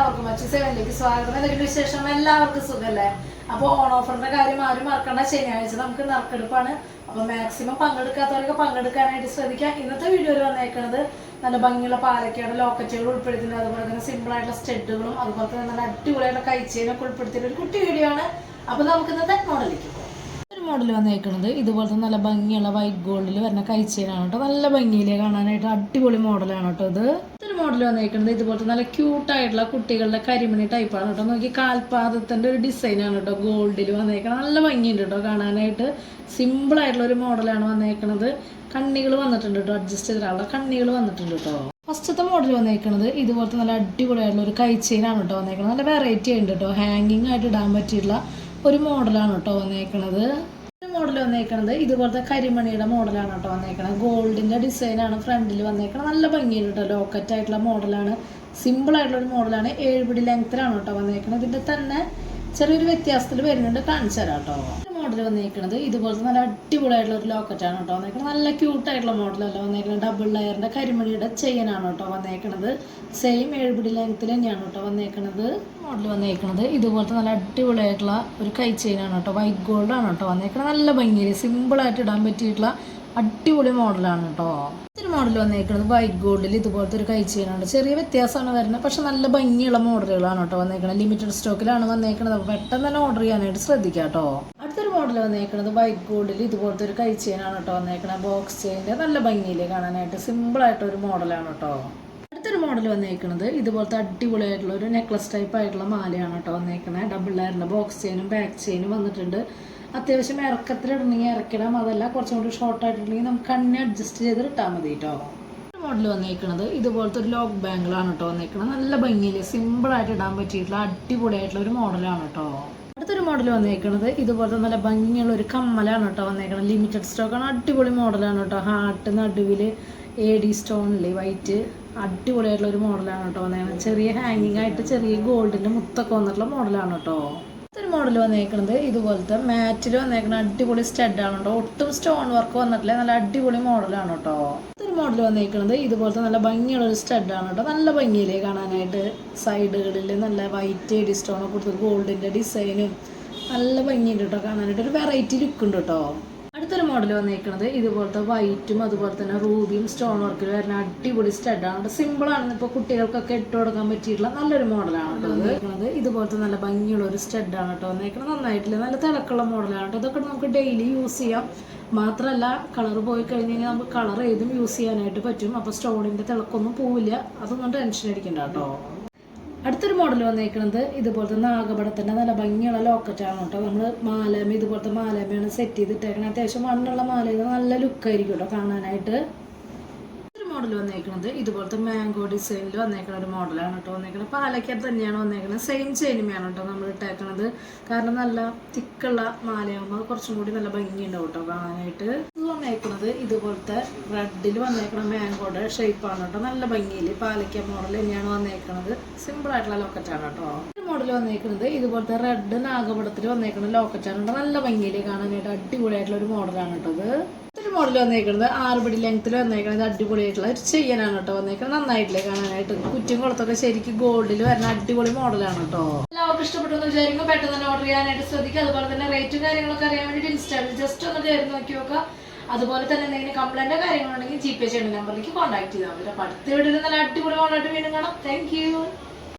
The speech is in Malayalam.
എല്ലാവർക്കും മറ്റു സെവനിലേക്ക് സ്വാഗതം. എന്തെങ്കിലും വിശേഷം? എല്ലാവർക്കും സുഖല്ലേ? അപ്പോൾ ഓൺ ഓഫറിന്റെ കാര്യം ആരും മറക്കണ്ട. ശനിയാഴ്ച നമുക്ക് നറുക്കെടുപ്പാണ്. അപ്പോൾ മാക്സിമം പങ്കെടുക്കാത്തവരൊക്കെ പങ്കെടുക്കാനായിട്ട് ശ്രദ്ധിക്കാം ഇന്നത്തെ വീഡിയോയിൽ വന്നേക്കുന്നത് നല്ല ഭംഗിയുള്ള പാലക്കയുടെ ലോക്കറ്റുകൾ ഉൾപ്പെടുത്തിയിട്ടുണ്ട് അതുപോലെ തന്നെ സിമ്പിൾ ആയിട്ടുള്ള സ്റ്റെഡുകളും അതുപോലെ തന്നെ നല്ല അടിപൊളിയായിട്ടുള്ള കൈച്ചേനൊക്കെ ഉൾപ്പെടുത്തിയിട്ടൊരു കുട്ടി വീഡിയോ ആണ്. അപ്പോൾ നമുക്ക് ഇന്നത്തെ മോഡലിലേക്ക് പോകാം. ഒരു മോഡൽ വന്നേക്കുന്നത് ഇതുപോലത്തെ നല്ല ഭംഗിയുള്ള വൈറ്റ് ഗോൾഡിൽ വരുന്ന കൈച്ചേനാണ് കേട്ടോ. നല്ല ഭംഗിയിലേ കാണാനായിട്ട് അടിപൊളി മോഡലാണ് കേട്ടോ ഇത്. ഇതൊരു മോഡൽ വന്നേക്കുന്നത് ഇതുപോലത്തെ നല്ല ക്യൂട്ടായിട്ടുള്ള കുട്ടികളുടെ കരിമണി ടൈപ്പാണ് കേട്ടോ. നോക്കി കാൽപാദത്തിന്റെ ഒരു ഡിസൈനാണ് കേട്ടോ ഗോൾഡിൽ വന്നേക്കുന്നത് നല്ല ഭംഗിയുണ്ട് കേട്ടോ കാണാനായിട്ട്. സിമ്പിൾ ആയിട്ടുള്ള ഒരു മോഡലാണ് വന്നേക്കുന്നത് കണ്ണികൾ വന്നിട്ടുണ്ട് കേട്ടോ. അഡ്ജസ്റ്റ് ചെയ്തിട്ടുള്ള കണ്ണികൾ വന്നിട്ടുണ്ട് കേട്ടോ. ഫസ്റ്റത്തെ മോഡൽ വന്നേക്കുന്നത് ഇതുപോലത്തെ നല്ല അടിപൊളിയായിട്ടുള്ള ഒരു കൈച്ചെയിനാണ് കേട്ടോ വന്നേക്കുന്നത് നല്ല വെറൈറ്റി ഉണ്ട് കേട്ടോ. ഹാങ്ങിങ് ആയിട്ട് ഇടാൻ പറ്റിയിട്ടുള്ള ഒരു മോഡലാണ് കേട്ടോ വന്നേക്കുന്നത് മോഡൽ വന്നേക്കണത്. ഇതുപോലത്തെ കരിമണിയുടെ മോഡലാണ് കേട്ടോ വന്നേക്കണത്. ഗോൾഡിന്റെ ഡിസൈനാണ് ഫ്രണ്ടിൽ വന്നേക്കണത്. നല്ല ഭംഗിയുണ്ട് കേട്ടോ. ലോക്കറ്റ് ആയിട്ടുള്ള മോഡലാണ് സിമ്പിൾ ആയിട്ടുള്ള ഒരു മോഡലാണ് ഏഴുപിടി ലെങ്ത്തിലാണ് കേട്ടോ വന്നേക്കണത്. ഇതിന്റെ തന്നെ ചെറിയൊരു വ്യത്യാസത്തിൽ വരുന്നുണ്ട് കാണിച്ചു തരാം കേട്ടോ മോഡൽ വന്നിരിക്കുന്നത് ഇതുപോലത്തെ നല്ല അടിപൊളിയായിട്ടുള്ള ഒരു ലോക്കറ്റാണ് കേട്ടോ വന്നേക്കുന്നത് നല്ല ക്യൂട്ടായിട്ടുള്ള മോഡലല്ല വന്നേക്കുന്നത് ഡബിൾ ലെയറിന്റെ കരിമണിയുടെ ചെയിനാണ് കേട്ടോ വന്നേക്കുന്നത് സെയിം ഏഴുപിടി ലെങ്ത്തിൽ തന്നെയാണ് കേട്ടോ വന്നേക്കുന്നത് മോഡൽ വന്നേക്കുന്നത് ഇതുപോലത്തെ നല്ല അടിപൊളിയായിട്ടുള്ള ഒരു കൈ ചെയിനാണ് കേട്ടോ. വൈറ്റ് ഗോൾഡ് ആണ് കേട്ടോ വന്നേക്കുന്നത് നല്ല ഭംഗിയിൽ സിമ്പിളായിട്ട് ഇടാൻ പറ്റിയിട്ടുള്ള അടിപൊളി മോഡലാണ് കേട്ടോ. മോഡൽ വന്നേക്കുന്നത് വൈറ്റ് ഗോൾഡിൽ ഇതുപോലത്തെ ഒരു കൈ ചെയിനാണ് ചെറിയ വ്യത്യാസമാണ് വരുന്നത്. പക്ഷെ നല്ല ഭംഗിയുള്ള മോഡലുകളാണ് കേട്ടോ വന്നേക്കുന്നത് ലിമിറ്റഡ് സ്റ്റോക്കിലാണ് വന്നേക്കുന്നത് പെട്ടെന്ന് തന്നെ ഓർഡർ ചെയ്യാനായിട്ട് ശ്രദ്ധിക്കാം കേട്ടോ. അടുത്തൊരു മോഡൽ വന്നേക്കുന്നത് വൈറ്റ് ഗോൾഡിൽ ഇതുപോലത്തെ ഒരു കൈ ചെയിനാണ് കേട്ടോ വന്നേക്കുന്നത് ബോക്സ് ചെയിന്റെ നല്ല ഭംഗിയിൽ കാണാനായിട്ട് ഒരു മോഡലാണ് കേട്ടോ. അടുത്തൊരു മോഡൽ വന്നേക്കുന്നത് ഇതുപോലത്തെ അടിപൊളിയായിട്ടുള്ള ഒരു നെക്ലസ് ടൈപ്പ് ആയിട്ടുള്ള മാലയാണ് കേട്ടോ വന്നേക്കണേ. ഡബിൾ ലെയറിന്റെ ബോക്സ് ചെയിനും ബാക്ക് ചെയിനും വന്നിട്ടുണ്ട്. അത്യാവശ്യം ഇറക്കത്തിലിടണമെങ്കിൽ ഇറക്കിടാം. അതല്ല കുറച്ചും കൂടി ഷോർട്ട് ആയിട്ടുണ്ടെങ്കിൽ നമുക്ക് കണ്ണി അഡ്ജസ്റ്റ് ചെയ്ത് ഇട്ടാൽ മതി കേട്ടോ. മോഡൽ വന്നേക്കുന്നത് ഇതുപോലത്തെ ഒരു ലോക്ക് ബാങ്കിളാണ് കേട്ടോ വന്നേക്കുന്നത് നല്ല ഭംഗിയിൽ സിമ്പിളായിട്ട് ഇടാൻ പറ്റിയിട്ടുള്ള അടിപൊളിയായിട്ടുള്ള ഒരു മോഡലാണ് കേട്ടോ. അടുത്തൊരു മോഡൽ വന്നേക്കുന്നത് ഇതുപോലത്തെ നല്ല ഭംഗിയുള്ള ഒരു കമ്മലാണ് കേട്ടോ വന്നേക്കുന്നത് ലിമിറ്റഡ് സ്റ്റോക്കാണ് അടിപൊളി മോഡലാണ് കേട്ടോ. ഹാർട്ട് നടുവിൽ എ ഡി സ്റ്റോണിൽ വൈറ്റ് അടിപൊളിയായിട്ടുള്ള ഒരു മോഡലാണ് കേട്ടോ വന്നേക്കുന്നത് ചെറിയ ഹാങ്ങിങ് ആയിട്ട് ചെറിയ ഗോൾഡിന്റെ മുത്തൊക്കെ വന്നിട്ടുള്ള മോഡലാണ് കേട്ടോ. അടുത്തൊരു മോഡൽ വന്നേക്കുന്നത് ഇതുപോലത്തെ മാറ്റിൽ വന്നേക്കുന്ന അടിപൊളി സ്റ്റഡ് ആണ് കേട്ടോ. ഒട്ടും സ്റ്റോൺ വർക്ക് വന്നിട്ടില്ല. നല്ല അടിപൊളി മോഡലാണ് കേട്ടോ. ഒരു മോഡൽ വന്നിരിക്കുന്നത് ഇതുപോലത്തെ നല്ല ഭംഗിയുള്ള ഒരു സ്റ്റഡ് ആണ് കേട്ടോ. നല്ല ഭംഗിയിലേ കാണാനായിട്ട്. സൈഡുകളിൽ നല്ല വൈറ്റ് എഡി സ്റ്റോണൊക്കെ കൊടുത്ത് ഗോൾഡിന്റെ ഡിസൈനും നല്ല ഭംഗിയുണ്ട് കേട്ടോ കാണാനായിട്ട്. ഒരു വെറൈറ്റി ലുക്ക് ഉണ്ട് കേട്ടോ. അടുത്തൊരു മോഡൽ വന്നേക്കുന്നത് ഇതുപോലത്തെ വൈറ്റും അതുപോലെ തന്നെ റൂബിയും സ്റ്റോൺ വർക്കിൽ വരുന്ന അടിപൊളി സ്റ്റഡാണ് സിമ്പിൾ ആണ്. ഇപ്പോൾ കുട്ടികൾക്കൊക്കെ ഇട്ട് കൊടുക്കാൻ പറ്റിയിട്ടുള്ള നല്ലൊരു മോഡലാണ് കേട്ടോ ഇതുപോലത്തെ നല്ല ഭംഗിയുള്ള ഒരു സ്റ്റഡാണ് കേട്ടോ വന്നേക്കുന്നത് നന്നായിട്ടില്ല. നല്ല തിളക്കുള്ള മോഡലാണ് കേട്ടോ. ഇതൊക്കെ നമുക്ക് ഡെയിലി യൂസ് ചെയ്യാം. മാത്രമല്ല കളർ പോയി കഴിഞ്ഞ് കഴിഞ്ഞാൽ നമുക്ക് കളർ ഏതും യൂസ് ചെയ്യാനായിട്ട് പറ്റും. അപ്പോൾ സ്റ്റോണിന്റെ തിളക്കൊന്നും പോവില്ല. അതൊന്നും ടെൻഷൻ അടിക്കണ്ട കേട്ടോ. അടുത്തൊരു മോഡൽ വന്നേക്കുന്നത് ഇതുപോലത്തെ നാഗപടത്തിന്റെ നല്ല ഭംഗിയുള്ള ലോക്കറ്റാണ് കേട്ടോ. നമ്മൾ മാലമ ഇതുപോലത്തെ മാലമയാണ് സെറ്റ് ചെയ്തിട്ടേക്കുന്നത് അത്യാവശ്യം മണ്ണുള്ള മാലയിൽ നല്ല ലുക്കായിരിക്കും കേട്ടോ കാണാനായിട്ട്. മോഡൽ വന്നേക്കുന്നത് ഇതുപോലത്തെ മാംഗോ ഡിസൈനിൽ വന്നേക്കുന്ന ഒരു മോഡലാണ് കേട്ടോ വന്നേക്കുന്നത് പാലക്കാട് തന്നെയാണ് വന്നേക്കുന്നത് സെയിം ചെയിനുമാണ് കേട്ടോ നമ്മൾ ഇട്ടേക്കുന്നത് കാരണം നല്ല തിക്കുള്ള മാലയാകുമ്പോൾ കുറച്ചും കൂടി നല്ല ഭംഗിയുണ്ടാവും കേട്ടോ കാണാനായിട്ട്. ഇത് വന്നേക്കുന്നത് ഇതുപോലത്തെ റെഡിൽ വന്നേക്കുന്ന മാംഗോയുടെ ഷേപ്പാണ് കേട്ടോ നല്ല ഭംഗിയിൽ പാലക്ക മോഡൽ തന്നെയാണ് വന്നേക്കുന്നത് സിമ്പിൾ ആയിട്ടുള്ള ലോക്കറ്റാണ് കേട്ടോ മോഡൽ വന്നേക്കുന്നത് ഇതുപോലത്തെ റെഡ് നാഗപടത്തിൽ വന്നേക്കുന്ന ലോക്കറ്റാണ് കേട്ടോ നല്ല ഭംഗിയിൽ കാണാനായിട്ട് അടിപൊളിയായിട്ടുള്ള ഒരു മോഡലാണ് കേട്ടോ ഇത്. മോഡൽ വന്നേക്കുന്നത് ആറുപടി ലെങ്ത്തിൽ വന്നേക്കുന്നത് അടിപൊളിയായിട്ടുള്ള ഒരു ചെയ്യാനാണ് കേട്ടോ വന്നേക്കുന്നത് നന്നായിട്ടില്ലേ കാണാനായിട്ട്. കുറ്റും കുളത്തൊക്കെ ശരിക്കും ഗോൾഡിൽ വരുന്ന അടിപൊളി മോഡലാണ് കേട്ടോ. എല്ലാവർക്കും ഇഷ്ടപ്പെട്ടു എന്ന് വിചാരിക്കും പെട്ടെന്ന് തന്നെ ഓർഡർ ചെയ്യാനായിട്ട് ശ്രദ്ധിക്കുക. അതുപോലെ തന്നെ റേറ്റും കാര്യങ്ങളൊക്കെ അറിയാൻ വേണ്ടി ഇൻസ്റ്റാഗ്രാമിൽ ജസ്റ്റ് ഒന്ന് കയറി നോക്കി നോക്കുക. അതുപോലെ തന്നെ എന്തെങ്കിലും കംപ്ലൈന്റോ കാര്യങ്ങളുണ്ടെങ്കിൽ ജി പേ ചെയ്യുന്ന നമ്പറിലേക്ക് കോൺടാക്ട് ചെയ്താൽ മതി. അപ്പോൾ അടുത്ത വീട്ടിൽ നല്ല അടിപൊളി മോഡലായിട്ട് വീണ്ടും കാണാം. താങ്ക്